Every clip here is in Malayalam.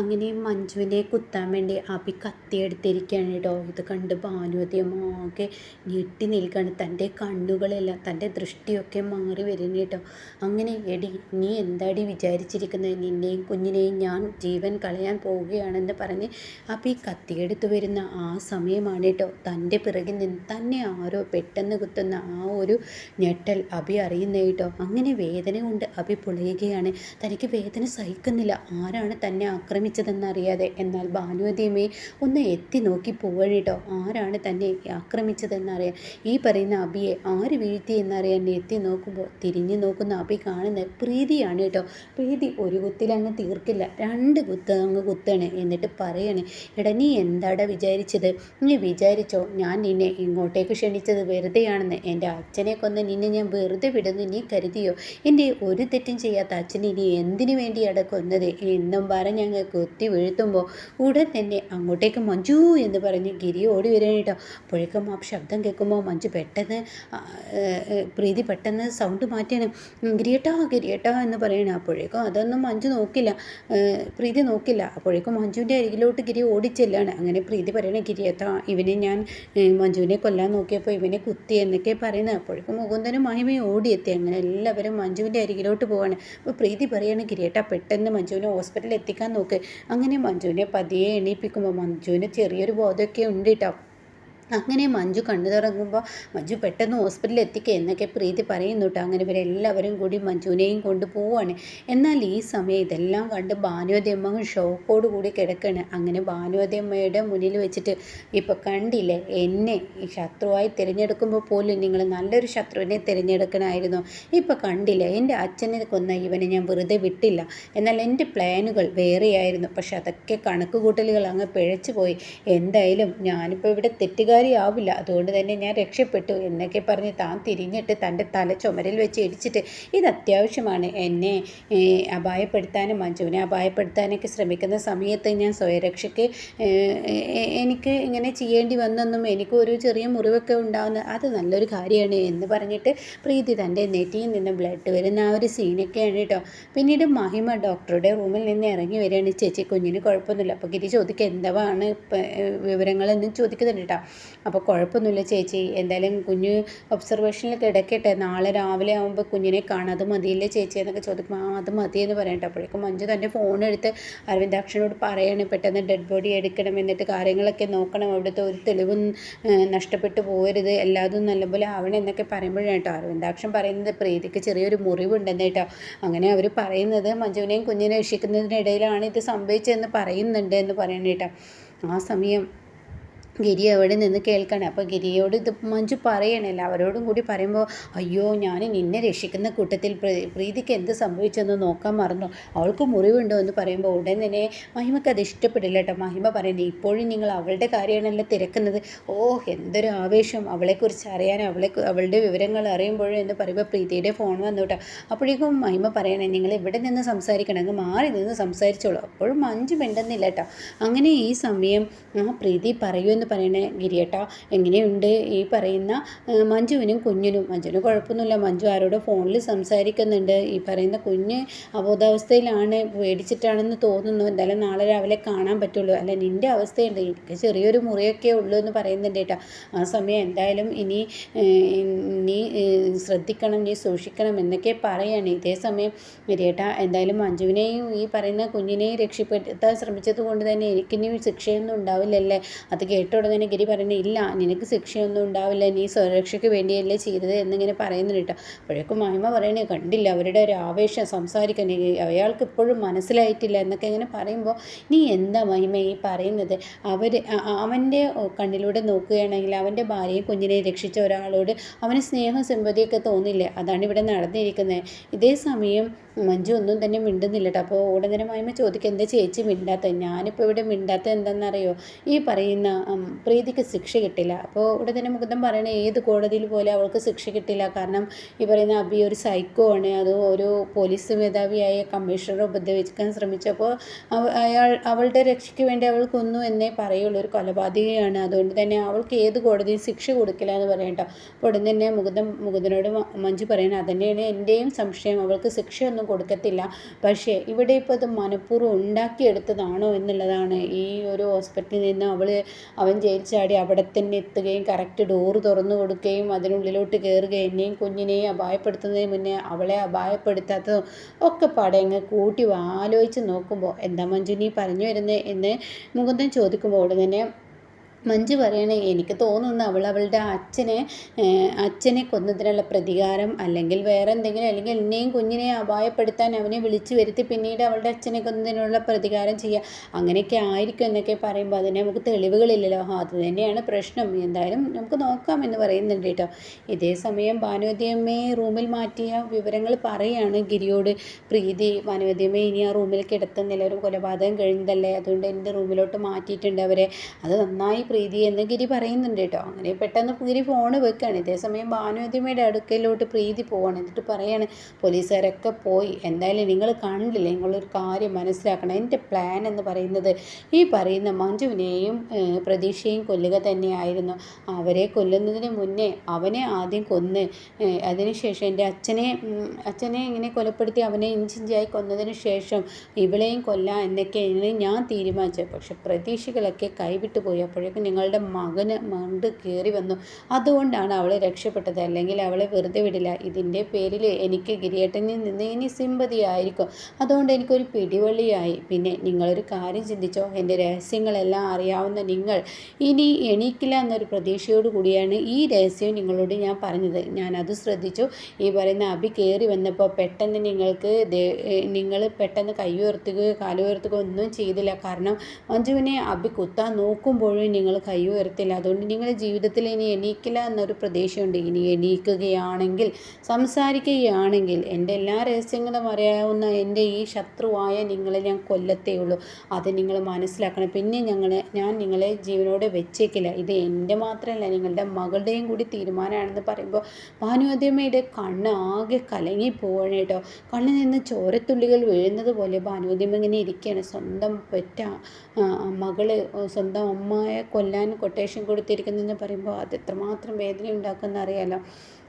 അങ്ങനെ മഞ്ജുവിനെ കുത്താൻ വേണ്ടി അഭി കത്തിയെടുത്തിരിക്കുകയാണ് കേട്ടോ. ഇത് കണ്ട് ഭാനുവതിയും ആകെ ഞെട്ടി നിൽക്കുകയാണ്. തന്റെ കണ്ണുകളെല്ലാം തന്റെ ദൃഷ്ടിയൊക്കെ മാറി വരുന്നു കേട്ടോ. അങ്ങനെ എടി നീ എന്താടി വിചാരിച്ചിരിക്കുന്നത്? നിന്നെയും കുഞ്ഞിനെയും ഞാൻ ജീവൻ കളയാൻ പോവുകയാണെന്ന് പറഞ്ഞ് അഭി കത്തിയെടുത്ത് വരുന്ന ആ സമയമാണ് കേട്ടോ. തന്റെ പിറകിൽ നിന്ന് തന്നെ ആരോ പെട്ടെന്ന് കുത്തുന്ന ആ ഒരു ഞെട്ടൽ അഭി അറിയുന്ന കേട്ടോ. അങ്ങനെ വേദന കൊണ്ട് അഭി പൊളിയുകയാണ്. തനിക്ക് വേദന സഹിക്കുന്നില്ല. ആരാണ് തന്നെ ആക്രമിച്ചതെന്നറിയാതെ. എന്നാൽ ഭാനുവതിയമ്മയെ ഒന്ന് എത്തി നോക്കി പോവഴിട്ടോ ആരാണ് തന്നെ ആക്രമിച്ചതെന്നറിയാൻ. ഈ പറയുന്ന അബിയെ ആര് വീഴ്ത്തി എന്നറിയാൻ എത്തി നോക്കുമ്പോൾ തിരിഞ്ഞു നോക്കുന്ന അബി കാണുന്നത് പ്രീതിയാണ് കേട്ടോ. പ്രീതി ഒരു കുത്തിലങ്ങ് തീർക്കില്ല. രണ്ട് കുത്ത് അങ്ങ് കുത്താണ് എന്നിട്ട് പറയണേ എടാ നീ എന്താടാ വിചാരിച്ചത്? നീ വിചാരിച്ചോ ഞാൻ നിന്നെ ഇങ്ങോട്ടേക്ക് ക്ഷണിച്ചത് വെറുതെയാണെന്ന്. എന്റെ അച്ഛനെ കൊന്ന് നിന്നെ ഞാൻ വെറുതെ വിടുന്നു. നീ കരുതിയോ? എന്റെ ഒരു തെറ്റും ചെയ്യാത്ത അച്ഛൻ ഇനി എന്തിനു വേണ്ടിയാണ് കൊന്നത്? എന്നും പറഞ്ഞ് അങ്ങ് കുത്തി വീഴ്ത്തുമ്പോൾ ഉടൻ തന്നെ അങ്ങോട്ടേക്ക് മഞ്ജു എന്ന് പറഞ്ഞ് ഗിരി ഓടി വരികയാണ് കേട്ടോ. അപ്പോഴേക്കും ആ ശബ്ദം കേൾക്കുമ്പോൾ മഞ്ജു പെട്ടെന്ന് പ്രീതി പെട്ടെന്ന് സൗണ്ട് മാറ്റിയാണ്. ഗിരിയേട്ടാ ഗിരിയേട്ടാ എന്ന് പറയണം. അപ്പോഴേക്കും അതൊന്നും മഞ്ജു നോക്കില്ല. പ്രീതി നോക്കില്ല. അപ്പോഴേക്കും മഞ്ജുവിന്റെ അരികിലോട്ട് ഗിരി ഓടിച്ചെല്ലാണ് അങ്ങനെ പ്രീതി പറയണേ ഗിരിയേട്ടാ ഇവനെ ഞാൻ മഞ്ജുവിനെ കൊല്ലാൻ നോക്കിയപ്പോൾ ഇവനെ കുത്തി എന്നൊക്കെ പറയുന്നത്. അപ്പോഴേക്കും മുകുന്ദനും മഹിമയും ഓടിയെത്തി അങ്ങനെ എല്ലാവരും മഞ്ജുവിന്റെ അരികിലോട്ട് പോവാണ്. അപ്പോൾ പ്രീതി പറയുകയാണ് ഗിരിയേട്ടാ പെട്ടെന്ന് മഞ്ജുവിനെ ഹോസ്പിറ്റലിൽ എത്തിക്കാൻ നോക്ക്. അങ്ങനെ മഞ്ജുവിനെ പതിയെ എണീപ്പിക്കുമ്പോൾ മഞ്ജുവിന് ചെറിയൊരു ബോധമൊക്കെ ഉണ്ട് കേട്ടോ അങ്ങനെ മഞ്ജു കണ്ണു തുറങ്ങുമ്പോൾ മഞ്ജു പെട്ടെന്ന് ഹോസ്പിറ്റലിൽ എത്തിക്കുക എന്നൊക്കെ പ്രീതി പറയുന്നു കേട്ടോ. അങ്ങനെ ഇവരെല്ലാവരും കൂടി മഞ്ജുവിനെയും കൊണ്ട് എന്നാൽ ഈ സമയം ഇതെല്ലാം കണ്ട് ഭാനുവതിയമ്മ ഷോക്കോട് കൂടി കിടക്കുകയാണ് അങ്ങനെ ഭാനുവതിയമ്മയുടെ മുന്നിൽ വെച്ചിട്ട് ഇപ്പോൾ കണ്ടില്ലേ എന്നെ ഈ ശത്രുവായി തിരഞ്ഞെടുക്കുമ്പോൾ പോലും നിങ്ങൾ നല്ലൊരു ശത്രുവിനെ തിരഞ്ഞെടുക്കണമായിരുന്നു. ഇപ്പോൾ കണ്ടില്ലേ എന്റെ അച്ഛനെ കൊന്ന ഇവനെ ഞാൻ വെറുതെ വിട്ടില്ല. എന്നാൽ എന്റെ പ്ലാനുകൾ വേറെയായിരുന്നു. പക്ഷെ അതൊക്കെ കണക്ക് കൂട്ടലുകൾ അങ്ങ് പിഴച്ചു പോയി എന്തായാലും ഞാനിപ്പോൾ ഇവിടെ തെറ്റുകാരിയാവില്ല അതുകൊണ്ട് തന്നെ ഞാൻ രക്ഷപ്പെട്ടു എന്നൊക്കെ പറഞ്ഞ് താൻ തിരിഞ്ഞിട്ട് തന്റെ തല ചുമരിൽ വെച്ച് ഇടിച്ചിട്ട് ഇത് അത്യാവശ്യമാണ്. എന്നെ അപായപ്പെടുത്താനും മഞ്ജുവിനെ അപായപ്പെടുത്താനൊക്കെ ശ്രമിക്കുന്ന സമയത്ത് ഞാൻ സ്വയരക്ഷയ്ക്ക് എനിക്ക് ഇങ്ങനെ ചെയ്യേണ്ടി വന്നെന്നും എനിക്ക് ഒരു ചെറിയ മുറിവൊക്കെ ഉണ്ടാകുന്ന അത് നല്ലൊരു കാര്യമാണ് എന്ന് പറഞ്ഞിട്ട് പ്രീതി തന്റെ നെറ്റിയിൽ നിന്ന് ബ്ലഡ് വരുന്ന ആ ഒരു സീനൊക്കെയാണ് കേട്ടോ. പിന്നീട് മഹിമ ഡോക്ടറുടെ റൂമിൽ നിന്ന് ഇറങ്ങി വരികയാണ്. ചേച്ചി കുഞ്ഞിന് കുഴപ്പമൊന്നുമില്ല. അപ്പോൾ ഗിരി ചോദിക്കുക എന്താണ് വിവരങ്ങളെന്ന് ചോദിക്കുന്നുണ്ട് കേട്ടോ. അപ്പോൾ കുഴപ്പമൊന്നുമില്ല ചേച്ചി. എന്തായാലും കുഞ്ഞ് ഒബ്സർവേഷനിൽ കിടക്കട്ടെ. നാളെ രാവിലെ ആകുമ്പോൾ കുഞ്ഞിനെ കാണാം. അത് മതിയില്ലേ ചേച്ചി എന്നൊക്കെ ചോദിക്കുമ്പോൾ ആ അത് മതി എന്ന് പറയട്ടെ. അപ്പോഴേക്കും മഞ്ജു തന്റെ ഫോൺ എടുത്ത് അരവിന്ദാക്ഷനോട് പറയാണ് പെട്ടെന്ന് ഡെഡ് ബോഡി എടുക്കണം എന്നിട്ട് കാര്യങ്ങളൊക്കെ നോക്കണം. അവിടുത്തെ ഒരു തെളിവും നഷ്ടപ്പെട്ടു പോകരുത് എല്ലാതും നല്ലപോലെ ആവണം എന്നൊക്കെ പറയുമ്പോഴാണ് കേട്ടോ അരവിന്ദാക്ഷൻ പറയുന്നത്. പ്രീതിക്ക് ചെറിയൊരു മുറിവുണ്ടെന്ന് കേട്ടോ അങ്ങനെ അവർ പറയുന്നത്. മഞ്ജുവിനെയും കുഞ്ഞിനെ രക്ഷിക്കുന്നതിനിടയിലാണ് ഇത് സംഭവിച്ചതെന്ന് പറയുന്നുണ്ട് എന്ന് പറയണ കേട്ടോ. ആ സമയം ഗിരി അവിടെ നിന്ന് കേൾക്കണം? അപ്പോൾ ഗിരിയോട് ഇത് മഞ്ജു പറയണല്ലോ? അവരോടും കൂടി പറയുമ്പോൾ അയ്യോ ഞാൻ നിന്നെ രക്ഷിക്കുന്ന കൂട്ടത്തിൽ പ്രീ- പ്രീതിക്ക് എന്ത് സംഭവിച്ചെന്ന് നോക്കാൻ മറന്നു. അവൾക്ക് മുറിവുണ്ടോ? എന്ന് പറയുമ്പോൾ ഉടൻ തന്നെ മഹിമക്ക് അത് ഇഷ്ടപ്പെടില്ല കേട്ടോ മഹിമ പറയുന്നത് ഇപ്പോഴും നിങ്ങൾ അവളുടെ കാര്യമാണല്ലോ തിരക്കുന്നത്. ഓ എന്തൊരു ആവേശം. അവളെക്കുറിച്ച് അറിയാൻ അവളെ അവളുടെ വിവരങ്ങൾ അറിയുമ്പോഴും എന്ന് പറയുമ്പോൾ പ്രീതിയുടെ ഫോൺ വന്നു കേട്ടോ അപ്പോഴേക്കും മഹിമ പറയണേ നിങ്ങൾ ഇവിടെ നിന്ന് സംസാരിക്കണം? അങ്ങ് മാറി നിന്ന് സംസാരിച്ചോളൂ. അപ്പോഴും മഞ്ജു മിണ്ടുന്നില്ല കേട്ടോ അങ്ങനെ ഈ സമയം ആ പ്രീതി പറയൂ എന്ന് പറയണേ ഗിരിയേട്ടാ എങ്ങനെയുണ്ട്? ഈ പറയുന്ന മഞ്ജുവിനും കുഞ്ഞിനും. മഞ്ജുവിന് കുഴപ്പമൊന്നുമില്ല. മഞ്ജു ആരോടോ ഫോണിൽ സംസാരിക്കുന്നുണ്ട്. ഈ പറയുന്ന കുഞ്ഞ് അബോധാവസ്ഥയിലാണ് പേടിച്ചിട്ടാണെന്ന് തോന്നുന്നു. എന്തായാലും നാളെ രാവിലെ കാണാൻ പറ്റുള്ളൂ. അല്ല നിന്റെ അവസ്ഥയുണ്ട്. എനിക്ക് ചെറിയൊരു മുറിയൊക്കെ ഉള്ളൂ എന്ന് പറയുന്നുണ്ട് കേട്ടോ. ആ സമയം എന്തായാലും ഇനി നീ ശ്രദ്ധിക്കണം നീ സൂക്ഷിക്കണം എന്നൊക്കെ പറയാണ്. ഇതേ സമയം ഗിരിയേട്ട എന്തായാലും മഞ്ജുവിനെയും ഈ പറയുന്ന കുഞ്ഞിനെയും രക്ഷപ്പെടുത്താൻ ശ്രമിച്ചത് കൊണ്ട് തന്നെ എനിക്കിനി ശിക്ഷയൊന്നും ഉണ്ടാവില്ലല്ലേ? അത് കേട്ട ഉടനെ ഗിരി പറയുന്നത് ഇല്ല നിനക്ക് ശിക്ഷയൊന്നും ഉണ്ടാവില്ല നീ സ്വരക്ഷയ്ക്ക് വേണ്ടിയല്ലേ ചെയ്തത് എന്നിങ്ങനെ പറയുന്നുണ്ട് കേട്ടോ. അപ്പോഴേക്കും മഹിമ പറയണേ കണ്ടില്ല അവരുടെ ഒരു ആവേശം സംസാരിക്കാൻ അയാൾക്ക് ഇപ്പോഴും മനസ്സിലായിട്ടില്ല എന്നൊക്കെ ഇങ്ങനെ പറയുമ്പോൾ നീ എന്താ മഹിമ ഈ പറയുന്നത്? അവർ അവന്റെ കണ്ണിലൂടെ നോക്കുകയാണെങ്കിൽ അവന്റെ ഭാര്യയും കുഞ്ഞിനെ രക്ഷിച്ച ഒരാളോട് അവന് സ്നേഹം സിമ്പതിയൊക്കെ തോന്നില്ലേ? അതാണ് ഇവിടെ നടന്നിരിക്കുന്നത്. ഇതേ സമയം മഞ്ജു ഒന്നും തന്നെ മിണ്ടുന്നില്ല കേട്ടോ. അപ്പോൾ ഉടനെ മഹിമ ചോദിക്കുക എന്താ ചേച്ചി മിണ്ടാത്ത ഞാനിപ്പോൾ ഇവിടെ മിണ്ടാത്ത എന്താണെന്നറിയോ? ഈ പറയുന്ന പ്രീതിക്ക് ശിക്ഷ കിട്ടില്ല. അപ്പോൾ ഇവിടെ തന്നെ മുകുന്ദൻ പറയണേ ഏത് കോടതിയിൽ പോലെ അവൾക്ക് ശിക്ഷ കിട്ടില്ല. കാരണം ഈ പറയുന്ന അബി ഒരു സൈക്കോ ആണ്. അത് ഒരു പോലീസ് മേധാവിയായ കമ്മീഷണറെ ഉപദ്രവിക്കാൻ ശ്രമിച്ചപ്പോൾ അയാൾ അവളുടെ രക്ഷയ്ക്ക് വേണ്ടി അവൾ കൊന്നു എന്നേ പറയുള്ളൂ. ഒരു കൊലപാതകയാണ്. അതുകൊണ്ട് തന്നെ അവൾക്ക് ഏത് കോടതിയും ശിക്ഷ കൊടുക്കില്ല എന്ന് പറയണ്ട അപ്പോൾ ഉടൻ തന്നെ മുകുന്ദൻ മുകുന്ദനോട് മഞ്ജു പറയുന്നത് അതന്നെയാണ് എന്റെയും സംശയം. അവൾക്ക് ശിക്ഷയൊന്നും കൊടുക്കത്തില്ല. പക്ഷേ ഇവിടെ ഇപ്പോൾ ഇത് മനഃപൂർവം ഉണ്ടാക്കിയെടുത്തതാണോ എന്നുള്ളതാണ് ഈ ഒരു ഹോസ്പിറ്റലിൽ നിന്ന് അവൾ അവൻ ജയിൽ ചാടി അവിടെ തന്നെ എത്തുകയും കറക്റ്റ് ഡോറ് തുറന്നു കൊടുക്കുകയും അതിനുള്ളിലോട്ട് കയറുകയും എന്നെയും കുഞ്ഞിനെയും അപായപ്പെടുത്തുന്നതിന് മുന്നേ അവളെ അപായപ്പെടുത്താത്തതും ഒക്കെ പാടെ കൂട്ടി ആലോചിച്ച് നോക്കുമ്പോൾ എന്താ മഞ്ജു നീ പറഞ്ഞു വരുന്നത് എന്ന് മുകുന്ദൻ ചോദിക്കുമ്പോൾ ഉടനെ മഞ്ജു പറയണേ എനിക്ക് തോന്നുന്നു അവൾ അവളുടെ അച്ഛനെ അച്ഛനെ കൊന്നതിനുള്ള പ്രതികാരം അല്ലെങ്കിൽ വേറെ എന്തെങ്കിലും അല്ലെങ്കിൽ എന്നെയും കുഞ്ഞിനെ അപായപ്പെടുത്താൻ അവനെ വിളിച്ചു വരുത്തി പിന്നീട് അവളുടെ അച്ഛനെ കൊന്നതിനുള്ള പ്രതികാരം ചെയ്യുക. അങ്ങനെയൊക്കെ ആയിരിക്കും എന്നൊക്കെ പറയുമ്പോൾ അതിനെ നമുക്ക് തെളിവുകളില്ലല്ലോ. അത് തന്നെയാണ് പ്രശ്നം. എന്തായാലും നമുക്ക് നോക്കാം എന്ന് പറയുന്നുണ്ട് കേട്ടോ. ഇതേ സമയം ഭാനുവതിയമ്മയെ റൂമിൽ മാറ്റിയ വിവരങ്ങൾ പറയുകയാണ് ഗിരിയോട്. പ്രീതി ഭാനുവതിയമ്മയെ ഇനി ആ റൂമിൽ കിടത്തുന്നില്ല ഒരു കൊലപാതകം കഴിഞ്ഞതല്ലേ? അതുകൊണ്ട് എന്റെ റൂമിലോട്ട് മാറ്റിയിട്ടുണ്ട് അവരെ? അത് നന്നായി പ്രീതി എന്ന് ഗിരി പറയുന്നുണ്ട് കേട്ടോ. അങ്ങനെ പെട്ടെന്ന് ഗിരി ഫോണ് വെക്കുകയാണ് ഇതേസമയം ഭാനുവതിമയുടെ അടുക്കലോട്ട് പ്രീതി പോവാണ്. എന്നിട്ട് പറയാണ് പോലീസുകാരൊക്കെ പോയി. എന്തായാലും നിങ്ങൾ കണ്ടില്ലേ? നിങ്ങളൊരു കാര്യം മനസ്സിലാക്കണം. എന്റെ പ്ലാൻ എന്ന് പറയുന്നത് ഈ പറയുന്ന മഞ്ജുവിനെയും പ്രതീക്ഷയും കൊല്ലുക തന്നെയായിരുന്നു. അവരെ കൊല്ലുന്നതിന് മുന്നേ അവനെ ആദ്യം കൊന്ന് അതിനുശേഷം എന്റെ അച്ഛനെ അച്ഛനെ ഇങ്ങനെ കൊലപ്പെടുത്തി അവനെ ഇഞ്ചിഞ്ചായി കൊന്നതിന് ശേഷം ഇവളെയും കൊല്ലാം എന്നൊക്കെയാണ് ഞാൻ തീരുമാനിച്ചത്. പക്ഷെ പ്രതീക്ഷകളൊക്കെ കൈവിട്ടു പോയി. അപ്പോഴേക്കും അപ്പോഴേക്കും നിങ്ങളുടെ മകന് മണ്ട് കയറി വന്നു. അതുകൊണ്ടാണ് അവൾ രക്ഷപ്പെട്ടത്. അല്ലെങ്കിൽ അവളെ വെറുതെ വിടില്ല. ഇതിന്റെ പേരിൽ എനിക്ക് ഗിരിയേട്ടനിൽ നിന്ന് ഇനി സിമ്പതി ആയിരിക്കും. അതുകൊണ്ട് എനിക്കൊരു പിടിവള്ളിയായി. പിന്നെ നിങ്ങളൊരു കാര്യം ചിന്തിച്ചോ? എന്റെ രഹസ്യങ്ങളെല്ലാം അറിയാവുന്ന നിങ്ങൾ ഇനി എണീക്കില്ല എന്നൊരു പ്രതീക്ഷയോട് കൂടിയാണ് ഈ രഹസ്യം നിങ്ങളോട് ഞാൻ പറഞ്ഞത്. അത് ശ്രദ്ധിച്ചു. ഈ പറയുന്ന അഭി കയറി വന്നപ്പോൾ പെട്ടെന്ന് നിങ്ങൾക്ക് നിങ്ങൾ പെട്ടെന്ന് കൈ ഉയർത്തുകയോ കാലുയർത്തുകയോ ഒന്നും ചെയ്തില്ല. കാരണം മഞ്ജുവിനെ അഭി കുത്താൻ നോക്കുമ്പോഴും നിങ്ങൾ നിങ്ങൾ കൈ ഉയർത്തില്ല അതുകൊണ്ട് നിങ്ങളുടെ ജീവിതത്തിൽ ഇനി എണീക്കില്ല എന്നൊരു പ്രതീക്ഷയുണ്ട്. ഇനി എണീക്കുകയാണെങ്കിൽ സംസാരിക്കുകയാണെങ്കിൽ എന്റെ എല്ലാ രഹസ്യങ്ങളും അറിയാവുന്ന എന്റെ ഈ ശത്രുവായ നിങ്ങളെ ഞാൻ കൊല്ലത്തേ ഉള്ളൂ. അത് നിങ്ങൾ മനസ്സിലാക്കണം. പിന്നെ ഞങ്ങൾ ഞാൻ നിങ്ങളെ ജീവനോടെ വെച്ചേക്കില്ല. ഇത് എന്റെ മാത്രമല്ല നിങ്ങളുടെ മകളുടെയും കൂടി തീരുമാനമാണെന്ന് പറയുമ്പോൾ ഭാനുവദ്യമ്മയുടെ കണ്ണ് ആകെ കലങ്ങി പോവാണ് കേട്ടോ. കണ്ണിൽ നിന്ന് ചോരത്തുള്ളികൾ വീഴുന്നത് പോലെ ഭാനുവദ്യമ്മ ഇങ്ങനെ ഇരിക്കുകയാണ്. സ്വന്തം പെറ്റ മകൾ സ്വന്തം അമ്മയെ കൊല്ലാൻ കൊട്ടേഷൻ കൊടുത്തിരിക്കുന്നതെന്ന് പറയുമ്പോൾ അത് എത്രമാത്രം വേദന ഉണ്ടാക്കുമെന്ന് അറിയാലോ.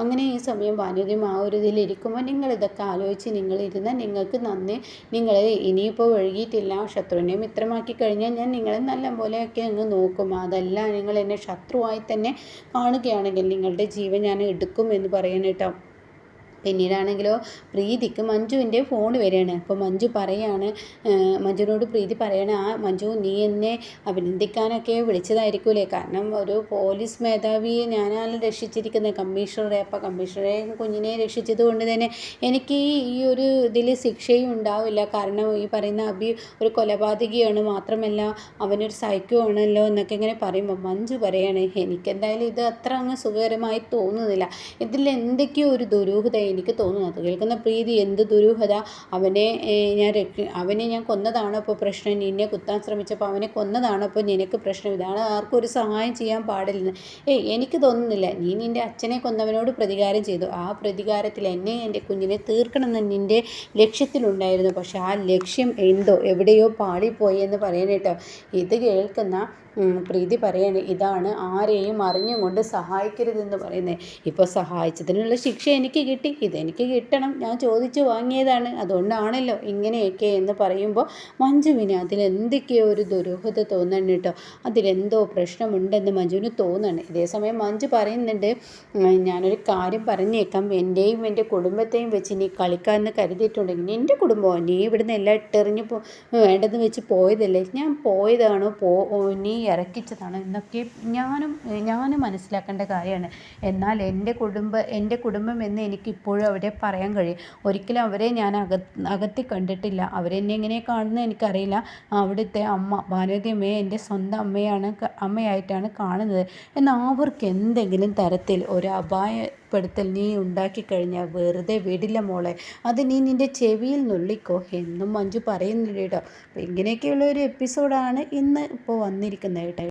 അങ്ങനെ ഈ സമയം വനിതയും ആ ഒരു ഇതിലിരിക്കുമ്പോൾ നിങ്ങൾ ഇതൊക്കെ ആലോചിച്ച് നിങ്ങളിരുന്നാൽ നിങ്ങൾക്ക് നന്ദി. നിങ്ങൾ ഇനിയിപ്പോൾ ഒഴുകിയിട്ടില്ല ശത്രുവിനെ മിത്രമാക്കി കഴിഞ്ഞാൽ ഞാൻ നിങ്ങളെ നല്ല പോലെയൊക്കെ അങ്ങ് നോക്കും. അതല്ല നിങ്ങൾ എന്നെ ശത്രുവായി തന്നെ കാണുകയാണെങ്കിൽ നിങ്ങളുടെ ജീവൻ ഞാൻ എടുക്കും എന്ന് പറയണം കേട്ടോ. പിന്നീടാണെങ്കിലോ പ്രീതിക്ക് മഞ്ജുവിന്റെ ഫോൺ വരികയാണ്. അപ്പോൾ മഞ്ജു പറയാണ് മഞ്ജുവിനോട് പ്രീതി പറയണ ആ മഞ്ജു നീ എന്നെ അഭിനന്ദിക്കാനൊക്കെ വിളിച്ചതായിരിക്കൂലേ? കാരണം ഒരു പോലീസ് മേധാവിയെ ഞാനാണ് രക്ഷിച്ചിരിക്കുന്നത്. കമ്മീഷണറെ അപ്പോൾ കമ്മീഷണറെ കുഞ്ഞിനെ രക്ഷിച്ചത് കൊണ്ട് തന്നെ എനിക്ക് ഈ ഒരു ഇതിൽ ശിക്ഷയും ഉണ്ടാവില്ല. കാരണം ഈ പറയുന്ന അഭി ഒരു കൊലപാതകിയാണ്. മാത്രമല്ല അവനൊരു സൈക്കോ ആണല്ലോ എന്നൊക്കെ ഇങ്ങനെ പറയുമ്പോൾ മഞ്ജു പറയാണ് എനിക്കെന്തായാലും ഇത് അത്ര അങ്ങ് സുഖകരമായി തോന്നുന്നില്ല. ഇതിൽ എന്തൊക്കെയോ ഒരു ദുരൂഹത എനിക്ക് തോന്നുന്നത് കേൾക്കുന്ന പ്രീതി എന്ത് ദുരൂഹത. അവനെ ഞാൻ അവനെ ഞാൻ കൊന്നതാണ് ഇപ്പോൾ പ്രശ്നം. നിന്നെ കുത്താൻ ശ്രമിച്ചപ്പോൾ അവനെ കൊന്നതാണ് ഇപ്പോൾ നിനക്ക് പ്രശ്നം. ഇതാണ് ആർക്കും ഒരു സഹായം ചെയ്യാൻ പാടില്ലെന്ന്. ഏയ് എനിക്ക് തോന്നുന്നില്ല. നീ നിന്റെ അച്ഛനെ കൊന്നവനോട് പ്രതികാരം ചെയ്തു. ആ പ്രതികാരത്തിൽ എന്നെ എന്റെ കുഞ്ഞിനെ തീർക്കണമെന്ന് നിന്റെ ലക്ഷ്യത്തിലുണ്ടായിരുന്നു. പക്ഷേ ആ ലക്ഷ്യം എന്തോ എവിടെയോ പാളിപ്പോയി എന്ന് പറയണേട്ടോ ഇത് കേൾക്കുന്ന പ്രീതി പറയാണ് ഇതാണ് ആരെയും അറിഞ്ഞുകൊണ്ട് സഹായിക്കരുതെന്ന് പറയുന്നത് ഇപ്പോൾ സഹായിച്ചതിനുള്ള ശിക്ഷ എനിക്ക് കിട്ടി ഇതെനിക്ക് കിട്ടണം ഞാൻ ചോദിച്ചു വാങ്ങിയതാണ് അതുകൊണ്ടാണല്ലോ ഇങ്ങനെയൊക്കെ എന്ന് പറയുമ്പോൾ മഞ്ജുവിന് അതിലെന്തൊക്കെയോ ഒരു ദുരൂഹത തോന്നണം കേട്ടോ അതിലെന്തോ പ്രശ്നമുണ്ടെന്ന് മഞ്ജുവിന് തോന്നണം. ഇതേസമയം മഞ്ജു പറയുന്നുണ്ട് ഞാനൊരു കാര്യം പറഞ്ഞേക്കാം. എന്റെയും എന്റെ കുടുംബത്തെയും വെച്ച് നീ കളിക്കാമെന്ന് കരുതിയിട്ടുണ്ടെങ്കിൽ എന്റെ കുടുംബമോ നീ ഇവിടുന്ന് എല്ലാം ഇട്ടെറിഞ്ഞ് പോ വേണ്ടെന്ന് വെച്ച് പോയതല്ലേ? ഞാൻ പോയതാണോ? പോ നീ ഇറക്കിച്ചതാണ് എന്നൊക്കെ ഞാനും ഞാനും മനസ്സിലാക്കേണ്ട കാര്യമാണ്. എന്നാൽ എന്റെ കുടുംബ എന്റെ കുടുംബം എന്ന് എനിക്കിപ്പോഴും അവരെ പറയാൻ കഴിയും. ഒരിക്കലും അവരെ ഞാൻ അക അകത്തി കണ്ടിട്ടില്ല. അവരെന്നെ എങ്ങനെ കാണുന്നത് എനിക്കറിയില്ല. അവിടുത്തെ അമ്മ ഭാനുവതി അമ്മയെ എന്റെ സ്വന്തം അമ്മയാണ് അമ്മയായിട്ടാണ് കാണുന്നത്. എന്നാൽ അവർക്ക് എന്തെങ്കിലും തരത്തിൽ ഒരു അപായപ്പെടുത്തൽ നീ ഉണ്ടാക്കി കഴിഞ്ഞാൽ വെറുതെ വിടില്ല മോളെ. അത് നീ നിന്റെ ചെവിയിൽ നുള്ളിക്കോ എന്നും മഞ്ജു പറയുന്നുണ്ട് കേട്ടോ അപ്പോൾ ഇങ്ങനെയൊക്കെയുള്ള ഒരു എപ്പിസോഡാണ് ഇന്ന് ഇപ്പോൾ വന്നിരിക്കുന്നത് കേട്ടോ.